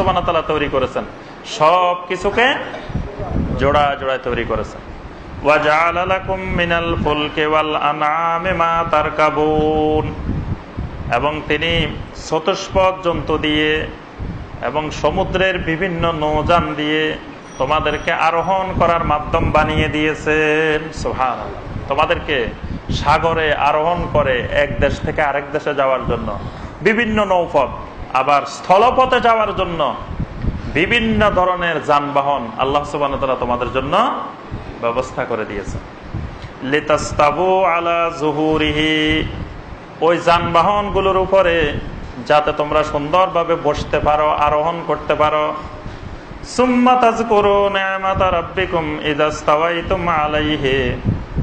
সোবানা তৈরি করেছেন। সব কিছুকে জোড়া জোড়ায় তৈরি করেছেন। এবং তিনি চতুষ্পদ জন্তু দিয়ে এবং সমুদ্রের বিভিন্ন নৌযান দিয়ে তোমাদেরকে আরোহণ করার মাধ্যম বানিয়ে দিয়েছেন। সোহান তোমাদেরকে সাগরে আরোহণ করে এক দেশ থেকে আরেক দেশে যাওয়ার জন্য বিভিন্ন নৌপথ আবার স্থলপথে যাওয়ার জন্য বিভিন্ন ধরনের যানবাহন আল্লাহ সুবান তোমাদের জন্য ব্যবস্থা করে দিয়েছে লিতাস্তাবু আলা জুহুরিহি, ওই যানবাহনগুলোর উপরে যাতে তোমরা সুন্দরভাবে বসতে পারো, আরোহণ করতে পারো।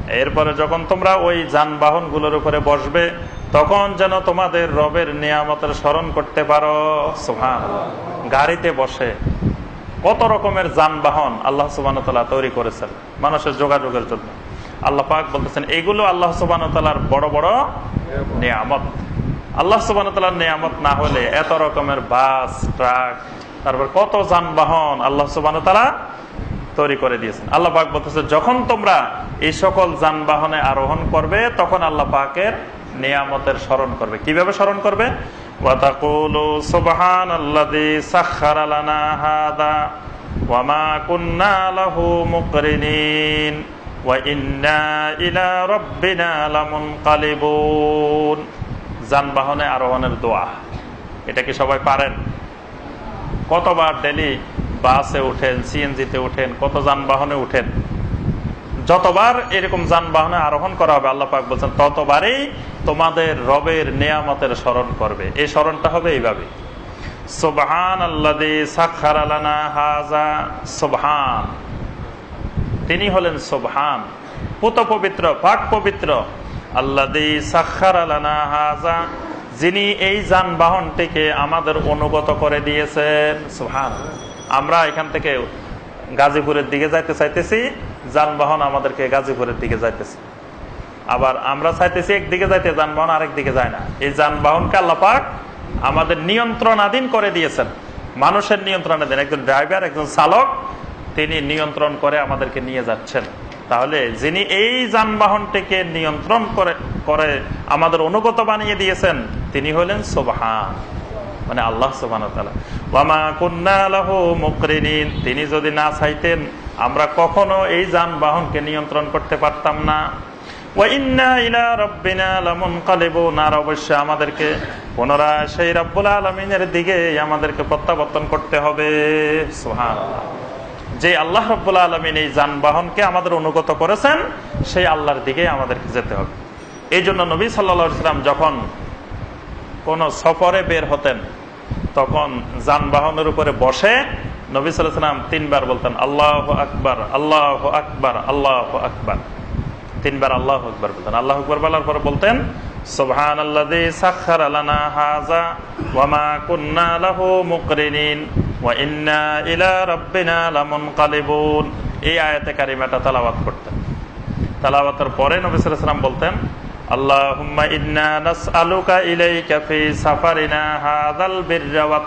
এরপরে যখন তোমরা ওই যানবাহনগুলোর উপরে বসবে তখন যেন তোমাদের রবের নিয়ামতের স্মরণ করতে পারো। সুহান গাড়িতে বসে কত রকমের যানবাহন আল্লাহ সুবান তৈরি করেছেন মানুষের যোগাযোগের জন্য। আল্লাহ পাক বলতেছেন, এগুলো আল্লাহ সুবান বড় বড় নিয়ামত। আল্লাহ সুবান নিয়ামত না হলে এত রকমের বাস, ট্রাক, তারপর কত যানবাহন আল্লাহ সুবান তৈরি করে দিয়েছেন। আল্লাহ পাক বলতেছে, যখন তোমরা এই সকল যানবাহনে আরোহণ করবে, তখন আল্লাহ পাকের নিয়ামতের স্মরণ করবে। কীভাবে স্মরণ করবে? যানবাহনে আরোহণের দোয়া। এটা কি সবাই পারেন? কতবার ডেলি বাসে উঠেন, সিএনজিতে উঠেন, কত যানবাহনে উঠেন যতবার এরকম যানবাহনে আরোহণ করা হবে, আল্লাহ পাক বলছেন, ততবারই তোমাদের রবের নিয়ামতের স্মরণ করবে। এই স্মরণটা হবে এইভাবে। সোবহান সাক্ষার আলানা হাজা সোবহান। তিনি হলেন সোবহান। পুত পবিত্র পাক পবিত্র। আল্লাদি সাক্ষার আলানা হাজা যিনি এই যানবাহনটিকে আমাদের অনুগত করে দিয়েছেন। সোহান আমরা এখান থেকে গাজীপুরের দিকে যাইতে চাইতেছি। যানবাহন আমাদেরকে গাজীপুরের দিকে যাইতেছে। আবার আমরা চাইতেছি একদিকে যাইতে, যানবাহন আরেক দিকে যায় না। এই যানবাহনকে আল্লাপাক আমাদের নিয়ন্ত্রণাধীন করে দিয়েছেন। মানুষের নিয়ন্ত্রণাধীন, একজন ড্রাইভার, একজন চালক, তিনি নিয়ন্ত্রণ করে আমাদেরকে নিয়ে যাচ্ছেন। তাহলে যিনি এই যানবাহনটিকে নিয়ন্ত্রণ করে করে আমাদের অনুগত বানিয়ে দিয়েছেন, তিনি হলেন সোবাহান মানে আল্লাহ সোবান তিনি যদি না চাইতেন আমরা কখনো এই যানবাহনকে নিয়ন্ত্রণ করতে পারতাম না। আমাদেরকে পুনরায় সেই আমাদেরকে প্রত্যাবর্তন করতে হবে। যে আল্লাহ এই যানবাহনকে আমাদের অনুগত করেছেন, সেই আল্লাহর দিকে আমাদেরকে যেতে হবে। এই জন্য নবী সাল্লাম যখন কোন সফরে বের হতেন, তখন যানবাহনের উপরে বসে নবী সাল্লাম তিনবার বলতেন, আল্লাহ আকবর আল্লাহ আকবর আল্লাহ আকবর। তিনবার আল্লাহ আকবর বলতেন। আল্লাহ আকবর বলার পরে বলতেন মুকরিনিন এই আয়াতে কারিমাটা তালাবাত করতেন। তালাবাতের পরে নবিসাম বলতেন, আল্লাহুম্মা ইন্না নাসআলুকা ইলাইকা ফি সাফারিনা হাযাল বিররা ওয়াত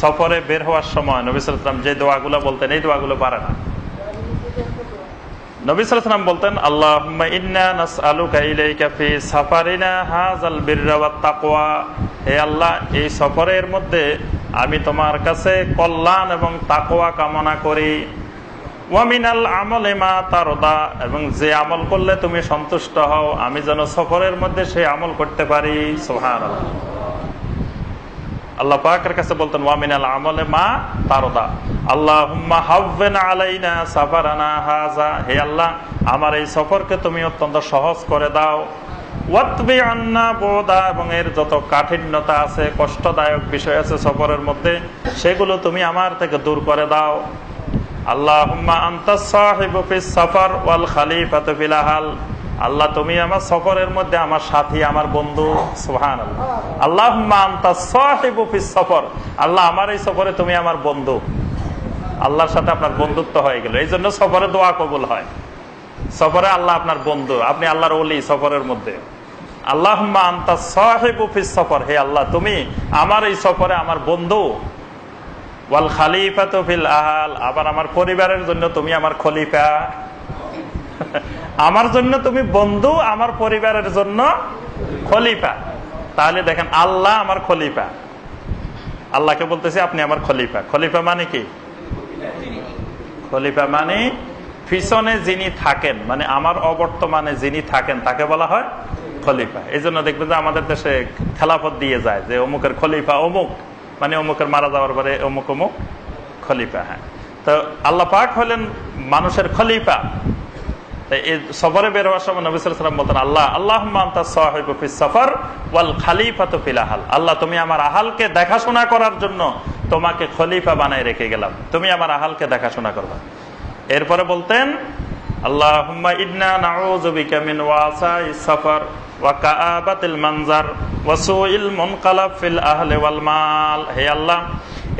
সফরে বের হওয়ার সময় নবী সাল্লাম যে দোয়াগুলো বলতেন, এই দোয়াগুলো পারে না হে আল্লাহ, এই সফরের মধ্যে আমি তোমার কাছে কল্যাণ এবং তাকওয়া কামনা করি। ওয়ামিনাল আমল এমা তারদা, এবং যে আমল করলে তুমি সন্তুষ্ট হও, আমি যেন সফরের মধ্যে সেই আমল করতে পারি। সোহান আল্লাহ পাকের কাছে বলতেন ওয়ামিনাল আমলে মা তারদা। আল্লাহ আলাইনা সাফারানা হাজা হে আল্লাহ, আমার এই সফরকে তুমি অত্যন্ত সহজ করে দাও। ওয়াতবি আন্না বোদা, এবং এর যত কাঠিন্যতা আছে, কষ্টদায়ক বিষয় আছে সফরের মধ্যে, সেগুলো তুমি আমার থেকে দূর করে দাও। আল্লাহ সফর ওয়াল খালিফাত ফিল আহাল। আল্লাহ, তুমি আমার সফরের মধ্যে আমার সাথী, আমার বন্ধু সুহান আল্লাহ সফর। আল্লাহ, আমার এই সফরে তুমি আমার বন্ধু। আল্লাহর সাথে আপনার বন্ধুত্ব হয়ে গেল। এই জন্য সফরে দোয়া কবুল হয়। সফরে আল্লাহ আপনার বন্ধু। আপনি আল্লাহর ওলি সফরের মধ্যে। আল্লাহ আন্তা সাহেবুফিস সফর। হে আল্লাহ, তুমি আমার এই সফরে আমার বন্ধু। ওয়াল খালিফা তো আহাল। আবার আমার পরিবারের জন্য তুমি আমার খলিফা। আমার জন্য তুমি বন্ধু, আমার পরিবারের জন্য খলিফা। তাহলে দেখেন, আল্লাহ আমার খলিফা। আল্লাহকে বলতেছি আপনি আমার খলিফা। খলিফা মানে কি? খলিফা মানে পিছনে যিনি থাকেন মানে আমার অবর্তমানে যিনি থাকেন, তাকে বলা হয় খলিফা। এই জন্য দেখবেন যে আমাদের দেশে খেলাফত দিয়ে যায় যে অমুকের খলিফা অমুক মানে অমুকের মারা যাওয়ার পরে অমুক অমুক খলিফা হ্যাঁ। তো আল্লাহ পাক হলেন মানুষের খলিফা। সফরে বের হওয়ার সময় নবী সাল্লাম বলতেন, আল্লাহ আল্লাহ সফর ওয়াল খালিফা তো ফিলাহাল আল্লাহ, তুমি আমার আহালকে দেখাশোনা করার জন্য তোমাকে খলিফা বানায় রেখে গেলাম। তুমি আমার আহালকে দেখাশোনা করবা। এরপরে বলতেন আল্লাহ ইন্না নাউযুবিকা মিন ওয়াসা সফর। ওয়া কাআবাতিল মানজার ওয়া সুইল মুনকালাব ফিল আহলি মাল। হে আল্লাহ,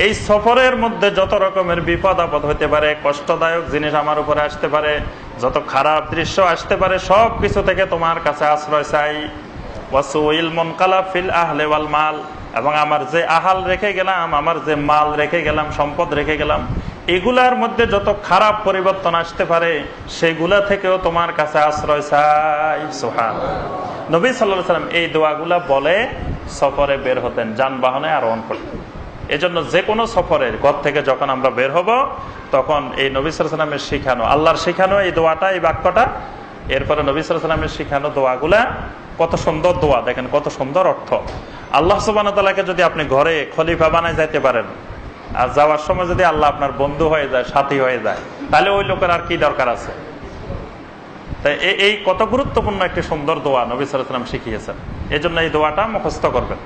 এই সফরের মধ্যে যত রকমের বিপদ আপদ হতে পারে, কষ্টদায়ক জিনিস আমার উপরে আসতে পারে, যত খারাপ দৃশ্য আসতে পারে সব কিছু থেকে তোমার কাছে আশ্রয় চাই। ওয়াসুইল মুনকালাব ফিল আহলি ওয়াল মাল। এবং আমার যে আহাল রেখে গেলাম, আমার যে মাল রেখে গেলাম, সম্পদ রেখে গেলাম, এগুলার মধ্যে যত খারাপ পরিবর্তন আসতে পারে, সেগুলা থেকেও তোমার কাছে আশ্রয় চাই। সোহান নবী সাল্লাহ সাল্লাম এই দোয়াগুলা বলে সফরে বের হতেন, যানবাহনে আরোহণ করতেন। এজন্য যে কোনো সফরে ঘর থেকে যখন আমরা বের হব, তখন এই নবী সালামের শিখানো, আল্লাহর শিখানো এই দোয়াটা, এই বাক্যটা, এরপরে নবী সালামের শিখানো দোয়াগুলা, কত সুন্দর দোয়া, দেখেন কত সুন্দর অর্থ। আল্লাহ সুবানকে যদি আপনি ঘরে খলিফা বানায় যাইতে পারেন, আর যাওয়ার সময় যদি আল্লাহ আপনার বন্ধু হয়ে যায়, সাথী হয়ে যায়, তাহলে ওই লোকের আর কি দরকার আছে? তাই এই কত গুরুত্বপূর্ণ একটি সুন্দর দোয়া নবী সালাম শিখিয়েছেন। এই জন্য এই দোয়াটা মুখস্থ করবেন।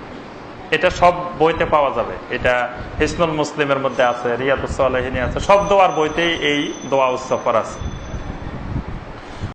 এটা সব বইতে পাওয়া যাবে। এটা হিসনুল মুসলিমের মধ্যে আছে রিয়াদুসলিনী আছে, সব দোয়ার বইতেই এই দোয়া উৎসব করা আছে।